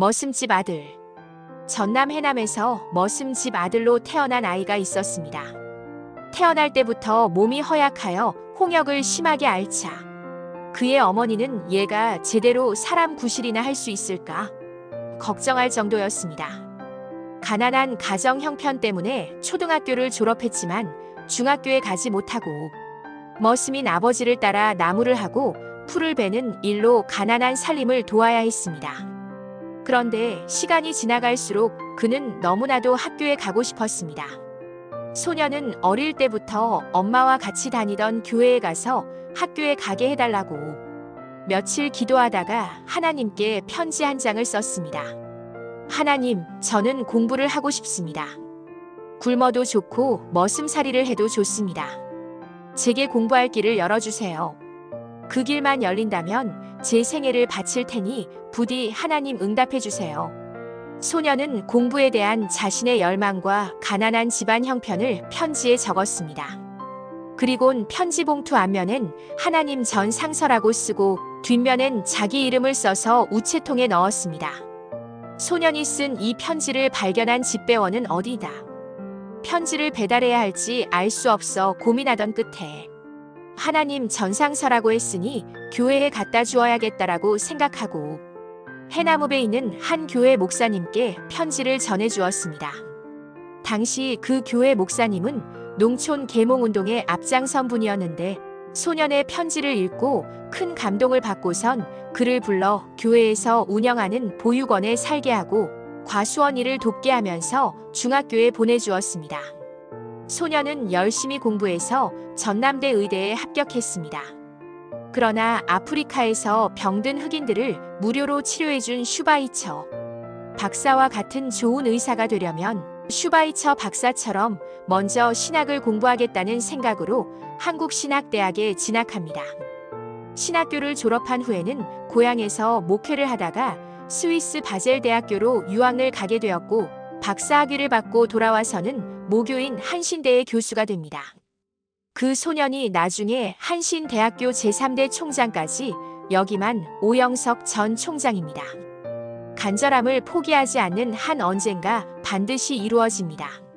머슴집 아들. 전남 해남에서 머슴집 아들로 태어난 아이가 있었습니다. 태어날 때부터 몸이 허약하여 홍역을 심하게 앓자 그의 어머니는 얘가 제대로 사람 구실이나 할 수 있을까 걱정할 정도였습니다. 가난한 가정 형편 때문에 초등학교를 졸업했지만 중학교에 가지 못하고 머슴인 아버지를 따라 나무를 하고 풀을 베는 일로 가난한 살림을 도와야 했습니다. 그런데 시간이 지나갈수록 그는 너무나도 학교에 가고 싶었습니다. 소녀는 어릴 때부터 엄마와 같이 다니던 교회에 가서 학교에 가게 해달라고 며칠 기도하다가 하나님께 편지 한 장을 썼습니다. 하나님, 저는 공부를 하고 싶습니다. 굶어도 좋고 머슴살이를 해도 좋습니다. 제게 공부할 길을 열어주세요. 그 길만 열린다면 제 생애를 바칠 테니 부디 하나님 응답해 주세요. 소녀는 공부에 대한 자신의 열망과 가난한 집안 형편을 편지에 적었습니다. 그리곤 편지 봉투 앞면엔 하나님 전 상서라고 쓰고 뒷면엔 자기 이름을 써서 우체통에 넣었습니다. 소년이 쓴 이 편지를 발견한 집배원은 어디다. 편지를 배달해야 할지 알 수 없어 고민하던 끝에 하나님 전상서라고 했으니 교회에 갖다 주어야겠다라고 생각하고 해나무배 있는 한 교회 목사님께 편지를 전해 주었습니다. 당시 그 교회 목사님은 농촌 계몽운동의 앞장선 분이었는데 소년의 편지를 읽고 큰 감동을 받고선 그를 불러 교회에서 운영하는 보육원에 살게 하고 과수원 일을 돕게 하면서 중학교에 보내주었습니다. 소년은 열심히 공부해서 전남대 의대에 합격했습니다. 그러나 아프리카에서 병든 흑인들을 무료로 치료해준 슈바이처. 박사와 같은 좋은 의사가 되려면 슈바이처 박사처럼 먼저 신학을 공부하겠다는 생각으로 한국신학대학에 진학합니다. 신학교를 졸업한 후에는 고향에서 목회를 하다가 스위스 바젤 대학교로 유학을 가게 되었고 박사학위를 받고 돌아와서는 모교인 한신대의 교수가 됩니다. 그 소년이 나중에 한신대학교 제3대 총장까지 역임한 오영석 전 총장입니다. 간절함을 포기하지 않는 한 언젠가 반드시 이루어집니다.